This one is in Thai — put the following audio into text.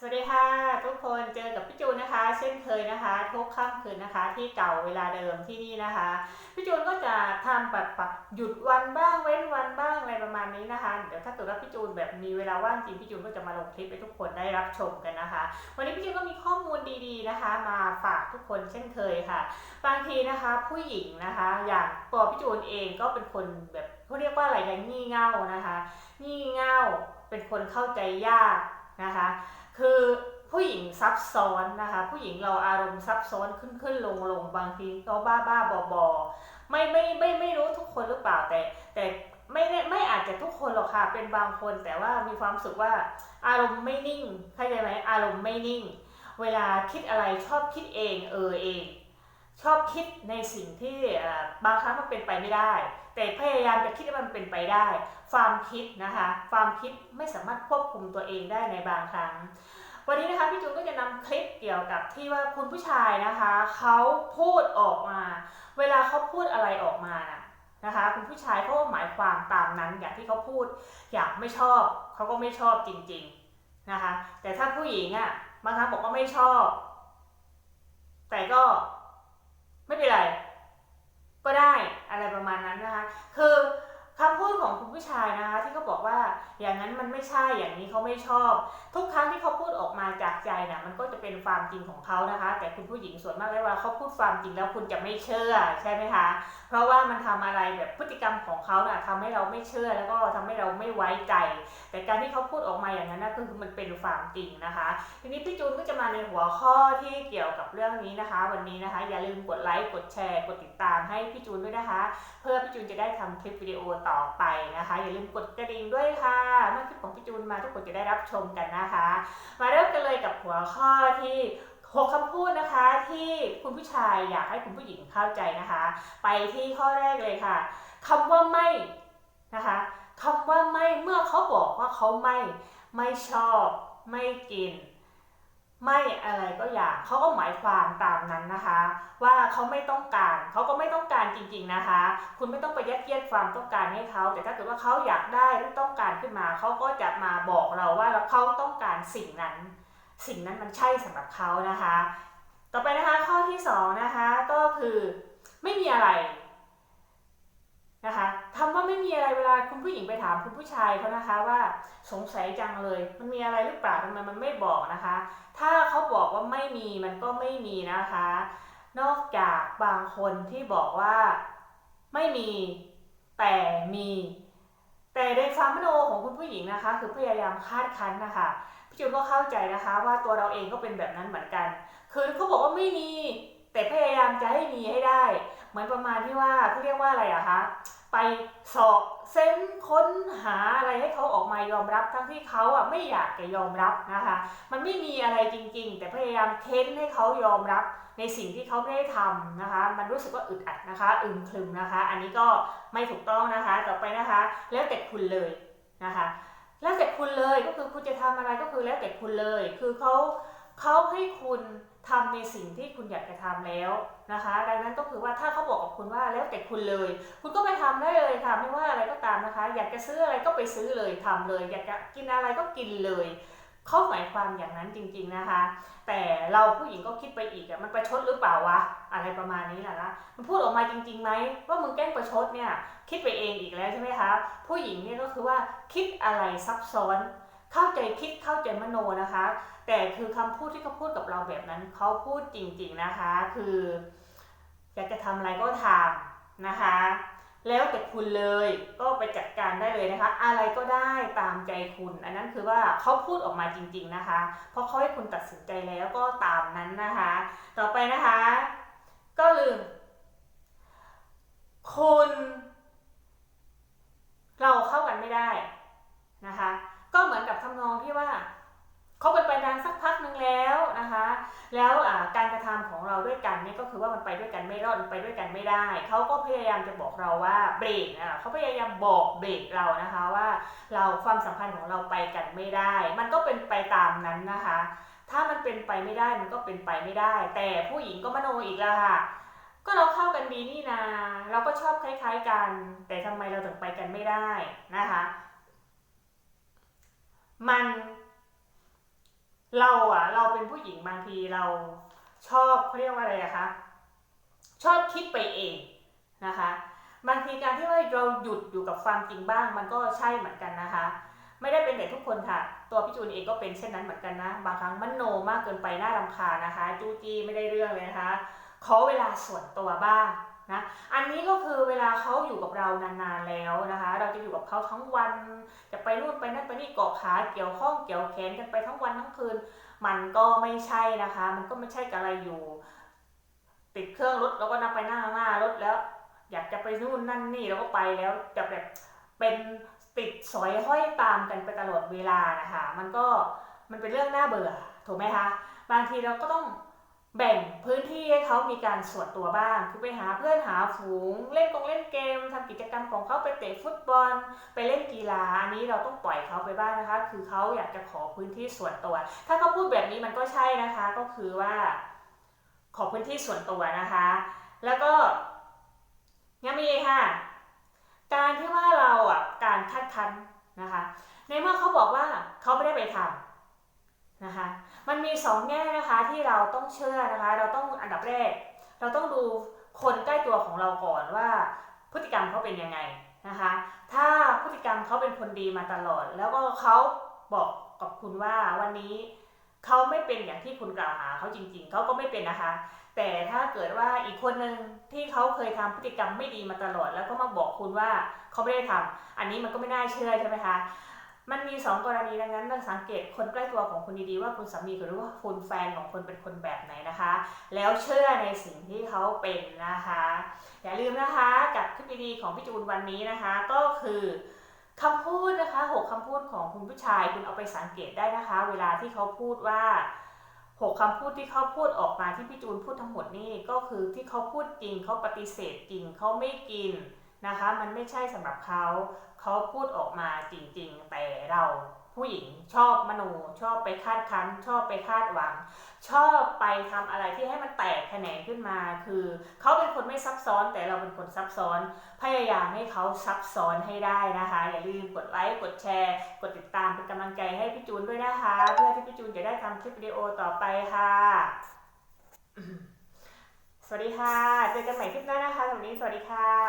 สวัสดีค่ะทุกคนเจอกับพี่จูนนะคะ เช่นเคยนะคะ ทุกค่ำคืนนะคะ ที่เก่าเวลาเดิมที่นี่นะคะพี่จูนก็จะทำแบบปะหยุดวันบ้างเว้นวันบ้างอะไรประมาณนี้นะคะเดี๋ยวถ้าเกิดว่าพี่จูนแบบมีเวลาว่างจริงพี่จูนก็จะมาลงคลิปให้ทุกคนได้รับชมกันนะคะ วันนี้พี่จูนก็มีข้อมูลดีๆนะคะ มาฝากทุกคนเช่นเคยค่ะ บางทีนะคะผู้หญิงนะคะ อย่างตัวพี่จูนเองก็เป็นคนแบบเขาเรียกว่าอะไรกันงี่เง่านะคะ งี่เง่าเป็นคนเข้าใจยาก นะคะ คือผู้หญิงซับซ้อนนะคะ ผู้หญิงเราอารมณ์ซับซ้อนขึ้นขึ้นลงลงบางทีก็บ้าบ้าบอบอไม่ไม่ไม่ไม่รู้ทุกคนหรือเปล่าแต่ แต่ไม่ไม่อาจจะทุกคนหรอกค่ะเป็นบางคนแต่ว่ามีความรู้สึกว่าอารมณ์ไม่นิ่งเข้าใจไหมอารมณ์ไม่นิ่ง เวลาคิดอะไรชอบคิดเองเออเอง ชอบคิดในสิ่งที่บางครั้งมันเป็นไปไม่ได้ แต่พยายามจะคิดให้มันเป็นไปได้ ความคิดนะคะ ความคิดไม่สามารถควบคุมตัวเองได้ในบางครั้ง วันนี้นะคะพี่จูนก็จะนำคลิปเกี่ยวกับที่ว่าคุณผู้ชายนะคะเขาพูดออกมา เวลาเขาพูดอะไรออกมานะนะคะคุณผู้ชายเขาก็หมายความตามนั้นอย่างที่เขาพูดอยากไม่ชอบเขาก็ไม่ชอบจริงๆนะคะ แต่ถ้าผู้หญิงอะบางครั้งบอกว่าไม่ชอบ แต่ก็ไม่เป็นไร ก็ได้อะไรประมาณนั้นนะคะ คือ คำพูดของคุณผู้ชายนะคะที่เขาบอกว่าอย่างนั้นมันไม่ใช่อย่างนี้เขาไม่ชอบ ทุกครั้งที่เขาพูดออกมาจากใจนะมันก็จะเป็นความจริงของเขานะคะ แต่คุณผู้หญิงส่วนมากแล้วเวลาเขาพูดความจริงแล้วคุณจะไม่เชื่อใช่ไหมคะเพราะว่ามันทำอะไรแบบพฤติกรรมของเขาน่ะทำให้เราไม่เชื่อแล้วก็ทำให้เราไม่ไว้ใจ แต่การที่เขาพูดออกมาอย่างนั้นนะคือมันเป็นความจริงนะคะ ทีนี้พี่จูนก็จะมาในหัวข้อที่เกี่ยวกับเรื่องนี้นะคะ วันนี้นะคะ อย่าลืมกดไลค์กดแชร์กดติดตามให้พี่จูนด้วยนะคะ เพื่อพี่จูนจะได้ทำคลิปวิดีโอต่อไปนะคะ อย่าลืมกดกระดิ่งด้วยค่ะ เมื่อคลิปของพี่จูนมาทุกคนจะได้รับชมกันนะคะ มาเริ่มกันเลยกับหัวข้อที่หกคำพูดนะคะที่คุณผู้ชายอยากให้คุณผู้หญิงเข้าใจนะคะ ไปที่ข้อแรกเลยค่ะคำว่าไม่นะคะคำว่าไม่เมื่อเขาบอกว่าเขาไม่ไม่ชอบ ไม่กิน ไม่อะไรก็อย่างเขาก็หมายความตามนั้นนะคะ ว่าเขาไม่ต้องการเขาก็ไม่ต้องการจริงๆนะคะ คุณไม่ต้องไปยัดเยียดความต้องการให้เขาแต่ถ้าเกิดว่าเขาอยากได้หรือต้องการขึ้นมาเขาก็จะมาบอกเราว่าเขาต้องการสิ่งนั้น สิ่งนั้นมันใช่สำหรับเขานะคะ ต่อไปนะคะข้อที่สองนะคะก็คือไม่มีอะไร เวลาคุณผู้หญิงไปถามคุณผู้ชายเขานะคะว่าสงสัยจังเลย มันมีอะไรหรือเปล่าทำไมมันไม่บอกนะคะ ถ้าเขาบอกว่าไม่มีมันก็ไม่มีนะคะ นอกจากบางคนที่บอกว่าไม่มีแต่มี แต่ในความมโนของคุณผู้หญิงนะคะ คือพยายามคาดคั้นนะคะพี่จูนก็เข้าใจนะคะว่าตัวเราเองก็เป็นแบบนั้นเหมือนกัน คือเขาบอกว่าไม่มี แต่พยายามจะให้มีให้ได้ เหมือนประมาณที่ว่าเขาเรียกว่าอะไรอะคะ ไปสอบเส้นค้นหาอะไรให้เขาออกมายอมรับ ทั้งที่เขาอะไม่อยากจะยอมรับนะคะ มันไม่มีอะไรจริง ๆ แต่พยายามเค้นให้เขายอมรับในสิ่งที่เขาไม่ได้ทำนะคะ มันรู้สึกว่าอึดอัดนะคะ อึมครึมนะคะ อันนี้ก็ไม่ถูกต้องนะคะ ต่อไปนะคะ แล้วแต่คุณเลยนะคะ แล้วแต่คุณเลยก็คือคุณจะทำอะไรก็คือแล้วแต่คุณเลย คือเขาเขาให้คุณ ทำในสิ่งที่คุณอยากจะทำแล้วนะคะ ดังนั้นก็คือว่าถ้าเขาบอกกับคุณว่าแล้วแต่คุณเลย คุณก็ไปทำได้เลยค่ะไม่ว่าอะไรก็ตามนะคะ อยากจะซื้ออะไรก็ไปซื้อเลยทำเลย อยากจะกินอะไรก็กินเลยเขาหมายความอย่างนั้นจริง ๆนะคะ แต่เราผู้หญิงก็คิดไปอีกอะมันประชดหรือเปล่าวะอะไรประมาณนี้แหละนะมันพูดออกมาจริงๆไหมว่ามึงแกล้งประชดเนี่ยคิดไปเองอีกแล้วใช่ไหมคะผู้หญิงเนี่ยก็คือว่าคิดอะไรซับซ้อน เข้าใจคิดเข้าใจมโนนะคะ แต่คือคำพูดที่เขาพูดกับเราแบบนั้นเขาพูดจริงๆนะคะ คืออยากจะทำอะไรก็ทำนะคะ แล้วแต่คุณเลยก็ไปจัดการได้เลยนะคะ อะไรก็ได้ตามใจคุณ อันนั้นคือว่าเขาพูดออกมาจริง ๆนะคะ เพราะเขาให้คุณตัดสินใจแล้วก็ตามนั้นนะคะ ต่อไปนะคะ ก็ลืมคุณเราเข้ากันไม่ได้นะคะ ก็เหมือนกับทำนองที่ว่าเขาเป็นไปนานสักพักหนึ่งแล้วนะคะ แล้วการกระทำของเราด้วยกันนี่ก็คือว่ามันไปด้วยกันไม่รอดไปด้วยกันไม่ได้ เขาก็พยายามจะบอกเราว่าเบรกอะเขาพยายามบอกเบรกเรานะคะว่าเราความสัมพันธ์ของเราไปกันไม่ได้ มันก็เป็นไปตามนั้นนะคะ ถ้ามันเป็นไปไม่ได้มันก็เป็นไปไม่ได้ แต่ผู้หญิงก็มโนอีกแล้วค่ะก็เราเข้ากันดีนี่นา เราก็ชอบคล้าย ๆกัน แต่ทำไมเราถึงไปกันไม่ได้นะคะ มัน เราอะเราเป็นผู้หญิงบางทีเราชอบเขาเรียกว่าอะไรอะคะชอบคิดไปเองนะคะ บางทีการที่ว่าเราหยุดอยู่กับความจริงบ้าง มันก็ใช่เหมือนกันนะคะ ไม่ได้เป็นแต่ทุกคนค่ะ ตัวพี่จูนเองก็เป็นเช่นนั้นเหมือนกันนะ บางครั้งมันโนมากเกินไปน่ารำคาญนะคะ จูจี้ไม่ได้เรื่องเลยนะคะขอเวลาส่วนตัวบ้าง นะอันนี้ก็คือเวลาเขาอยู่กับเรานานๆแล้วนะคะ เราจะอยู่กับเขาทั้งวัน จะไปนู่นไปนั่นไปนี่เกาะขาเกี่ยวข้องเกี่ยวแขนกันไปทั้งวันทั้งคืน มันก็ไม่ใช่นะคะ มันก็ไม่ใช่กับอะไรอยู่ ติดเครื่องรถแล้วก็นั่งไปหน้าหน้ารถแล้ว อยากจะไปนู่นนั่นนี่แล้วก็ไปแล้วจะแบบเป็นติดสอยห้อยตามกันไปตลอดเวลานะคะ มันก็มันเป็นเรื่องน่าเบื่อถูกไหมคะบางทีเราก็ต้อง แบ่งพื้นที่ให้เขามีการส่วนตัวบ้างคือไปหาเพื่อนหาฝูง เล่นกงเล่นเกมทำกิจกรรมของเขาไปเตะฟุตบอล ไปเล่นกีฬาอันนี้เราต้องปล่อยเขาไปบ้างนะคะ คือเขาอยากจะขอพื้นที่ส่วนตัว ถ้าเขาพูดแบบนี้มันก็ใช่นะคะ ก็คือว่า ขอพื้นที่ส่วนตัวนะคะ แล้วก็ยังมีค่ะ การที่ว่าเราอะการคัดค้านนะคะ ในเมื่อเขาบอกว่าเขาไม่ได้ไปทำ นะคะ มันมีสองแง่นะคะที่เราต้องเชื่อนะคะ เราต้องอันดับแรก เราต้องดูคนใกล้ตัวของเราก่อนว่า พฤติกรรมเขาเป็นยังไงนะคะ ถ้าพฤติกรรมเขาเป็นคนดีมาตลอด แล้วก็เขาบอกกับคุณว่าวันนี้เขาไม่เป็นอย่างที่คุณกล่าวหาเขาจริงๆ เขาก็ไม่เป็นนะคะ แต่ถ้าเกิดว่าอีกคนหนึ่งที่เขาเคยทำพฤติกรรมไม่ดีมาตลอด แล้วก็มาบอกคุณว่าเขาไม่ได้ทำอันนี้มันก็ไม่น่าเชื่อใช่ไหมคะ มันมีสองกรณีดังนั้นเราสังเกตคนใกล้ตัวของคุณดีๆว่าคุณสามีหรือว่าคุณแฟนของคุณเป็นคนแบบไหนนะคะ แล้วเชื่อในสิ่งที่เขาเป็นนะคะ อย่าลืมนะคะกับคลิปดีๆของพี่จูนวันนี้นะคะ ก็คือคำพูดนะคะหกคำพูดของคุณผู้ชายคุณเอาไปสังเกตได้นะคะ เวลาที่เขาพูดว่าหกคำพูดที่เขาพูดออกมาที่พี่จูนพูดทั้งหมดนี่ก็คือที่เขาพูดจริงเขาปฏิเสธจริงเขาไม่กิน นะคะ มันไม่ใช่สำหรับเขา เขาพูดออกมาจริง ๆ แต่เราผู้หญิงชอบมโนชอบไปคาดคั้น ชอบไปคาดหวัง ชอบไปทำอะไรที่ให้มันแตกแขนงขึ้นมา คือเขาเป็นคนไม่ซับซ้อนแต่เราเป็นคนซับซ้อน พยายามให้เขาซับซ้อนให้ได้นะคะ อย่าลืมกดไลค์กดแชร์ กดติดตามเป็นกำลังใจให้พี่จูนด้วยนะคะ เพื่อที่พี่จูนจะได้ทำคลิปวิดีโอต่อไปค่ะ สวัสดีค่ะเจอกันใหม่คลิปหน้านะคะสวัสดีสวัสดีค่ะ